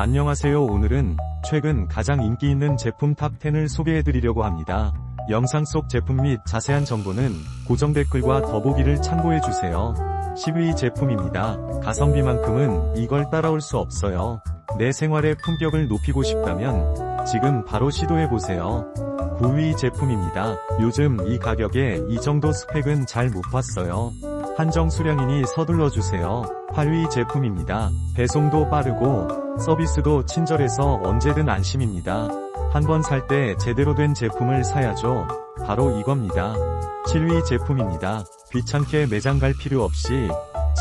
안녕하세요 오늘은 최근 가장 인기 있는 제품 탑10을 소개해드리려고 합니다. 영상 속 제품 및 자세한 정보는 고정 댓글과 더보기를 참고해주세요. 10위 제품입니다. 가성비만큼은 이걸 따라올 수 없어요. 내 생활의 품격을 높이고 싶다면 지금 바로 시도해보세요. 9위 제품입니다. 요즘 이 가격에 이 정도 스펙은 잘 못 봤어요. 한정 수량이니 서둘러 주세요. 8위 제품입니다. 배송도 빠르고 서비스도 친절해서 언제든 안심입니다. 한 번 살 때 제대로 된 제품을 사야죠. 바로 이겁니다. 7위 제품입니다. 귀찮게 매장 갈 필요 없이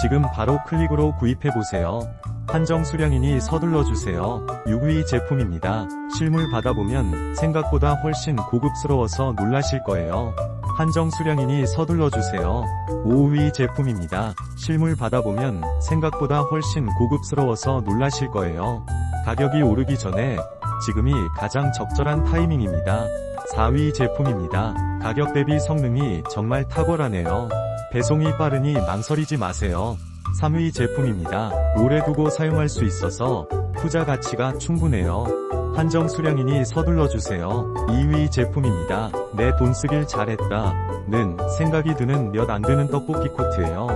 지금 바로 클릭으로 구입해보세요. 한정 수량이니 서둘러 주세요. 6위 제품입니다. 실물 받아보면 생각보다 훨씬 고급스러워서 놀라실 거예요. 한정 수량이니 서둘러 주세요. 5위 제품입니다. 실물 받아보면 생각보다 훨씬 고급스러워서 놀라실 거예요. 가격이 오르기 전에 지금이 가장 적절한 타이밍입니다. 4위 제품입니다. 가격 대비 성능이 정말 탁월하네요. 배송이 빠르니 망설이지 마세요. 3위 제품입니다. 오래 두고 사용할 수 있어서 투자 가치가 충분해요. 한정 수량이니 서둘러 주세요. 2위 제품입니다. 내 돈 쓰길 잘했다. 는 생각이 드는 몇안 되는 떡볶이 코트예요.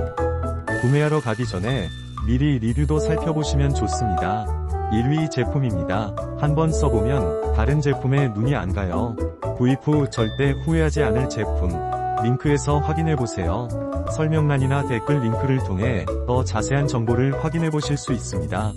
구매하러 가기 전에 미리 리뷰도 살펴보시면 좋습니다. 1위 제품입니다. 한번 써보면 다른 제품에 눈이 안 가요. 구입 후 절대 후회하지 않을 제품. 링크에서 확인해보세요. 설명란이나 댓글 링크를 통해 더 자세한 정보를 확인해보실 수 있습니다.